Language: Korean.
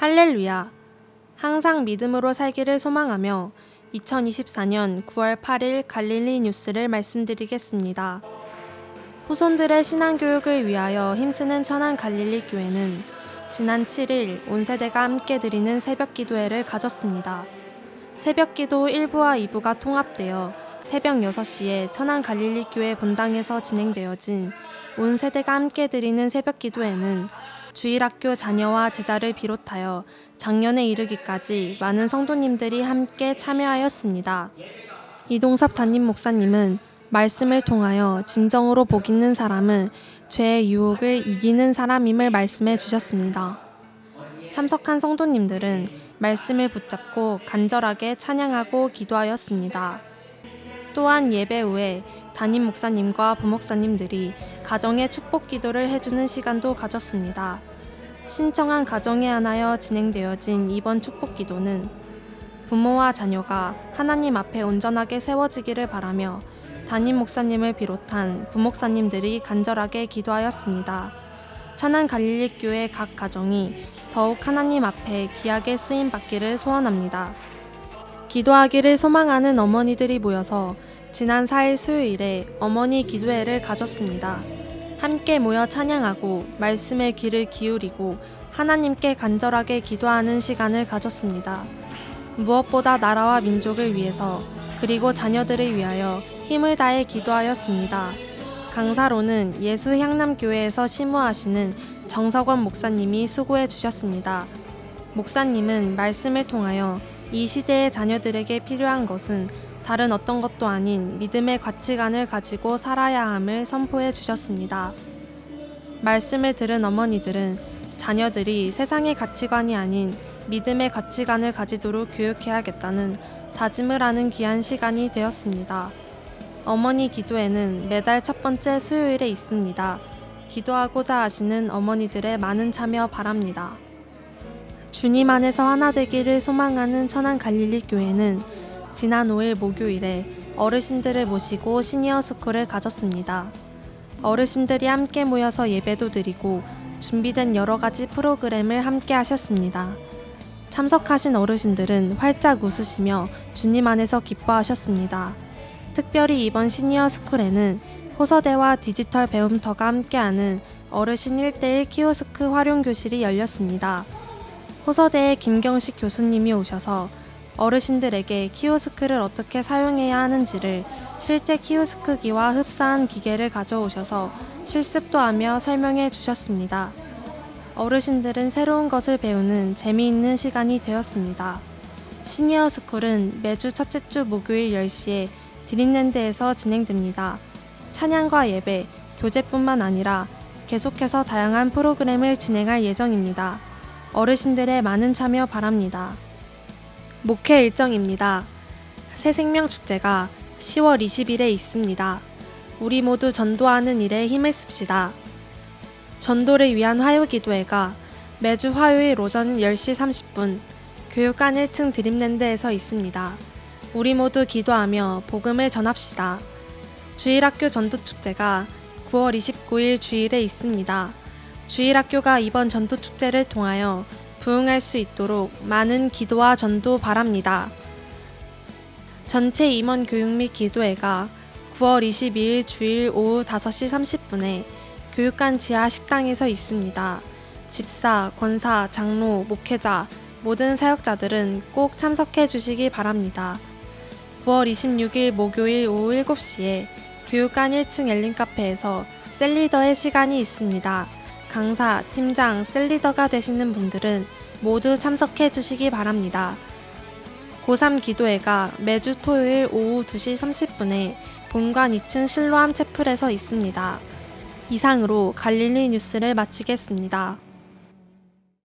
할렐루야. 항상 믿음으로 살기를 소망하며 2024년 9월 8일 갈릴리 뉴스를 말씀드리겠습니다. 후손들의 신앙교육을 위하여 힘쓰는 천안 갈릴리 교회는 지난 7일 온 세대가 함께 드리는 새벽 기도회를 가졌습니다. 새벽 기도 1부와 2부가 통합되어 새벽 6시에 천안 갈릴리 교회 본당에서 진행되어진 온 세대가 함께 드리는 새벽 기도회는 주일학교 자녀와 제자를 비롯하여 작년에 이르기까지 많은 성도님들이 함께 참여하였습니다. 이동섭 담임 목사님은 말씀을 통하여 진정으로 복 있는 사람은 죄의 유혹을 이기는 사람임을 말씀해 주셨습니다. 참석한 성도님들은 말씀을 붙잡고 간절하게 찬양하고 기도하였습니다. 또한 예배 후에 담임 목사님과 부목사님들이 가정의 축복 기도를 해주는 시간도 가졌습니다. 신청한 가정에 한하여 진행되어진 이번 축복 기도는 부모와 자녀가 하나님 앞에 온전하게 세워지기를 바라며 담임 목사님을 비롯한 부목사님들이 간절하게 기도하였습니다. 천안 갈릴리 교회 각 가정이 더욱 하나님 앞에 귀하게 쓰임 받기를 소원합니다. 기도하기를 소망하는 어머니들이 모여서 지난 4일 수요일에 어머니 기도회를 가졌습니다. 함께 모여 찬양하고 말씀에 귀를 기울이고 하나님께 간절하게 기도하는 시간을 가졌습니다. 무엇보다 나라와 민족을 위해서 그리고 자녀들을 위하여 힘을 다해 기도하였습니다. 강사로는 예수 향남교회에서 심우하시는 정석원 목사님이 수고해 주셨습니다. 목사님은 말씀을 통하여 이 시대의 자녀들에게 필요한 것은 다른 어떤 것도 아닌 믿음의 가치관을 가지고 살아야 함을 선포해 주셨습니다. 말씀을 들은 어머니들은 자녀들이 세상의 가치관이 아닌 믿음의 가치관을 가지도록 교육해야겠다는 다짐을 하는 귀한 시간이 되었습니다. 어머니 기도회는 매달 첫 번째 수요일에 있습니다. 기도하고자 하시는 어머니들의 많은 참여 바랍니다. 주님 안에서 하나 되기를 소망하는 천안 갈릴리 교회는 지난 5일 목요일에 어르신들을 모시고 시니어 스쿨을 가졌습니다. 어르신들이 함께 모여서 예배도 드리고 준비된 여러 가지 프로그램을 함께 하셨습니다. 참석하신 어르신들은 활짝 웃으시며 주님 안에서 기뻐하셨습니다. 특별히 이번 시니어 스쿨에는 호서대와 디지털 배움터가 함께하는 어르신 1대1 키오스크 활용 교실이 열렸습니다. 호서대의 김경식 교수님이 오셔서 어르신들에게 키오스크를 어떻게 사용해야 하는지를 실제 키오스크기와 흡사한 기계를 가져오셔서 실습도 하며 설명해 주셨습니다. 어르신들은 새로운 것을 배우는 재미있는 시간이 되었습니다. 시니어 스쿨은 매주 첫째 주 목요일 10시에 드림랜드에서 진행됩니다. 찬양과 예배, 교재뿐만 아니라 계속해서 다양한 프로그램을 진행할 예정입니다. 어르신들의 많은 참여 바랍니다. 목회 일정입니다. 새생명 축제가 10월 20일에 있습니다. 우리 모두 전도하는 일에 힘을 씁시다. 전도를 위한 화요 기도회가 매주 화요일 오전 10시 30분 교육관 1층 드림랜드에서 있습니다. 우리 모두 기도하며 복음을 전합시다. 주일학교 전도축제가 9월 29일 주일에 있습니다. 주일학교가 이번 전도축제를 통하여 부응할 수 있도록 많은 기도와 전도 바랍니다. 전체 임원 교육 및 기도회가 9월 22일 주일 오후 5시 30분에 교육관 지하 식당에서 있습니다. 집사, 권사, 장로, 목회자, 모든 사역자들은 꼭 참석해 주시기 바랍니다. 9월 26일 목요일 오후 7시에 교육관 1층 엘린 카페에서 셀리더의 시간이 있습니다. 강사, 팀장, 셀리더가 되시는 분들은 모두 참석해 주시기 바랍니다. 고3 기도회가 매주 토요일 오후 2시 30분에 본관 2층 실로암 채플에서 있습니다. 이상으로 갈릴리 뉴스를 마치겠습니다.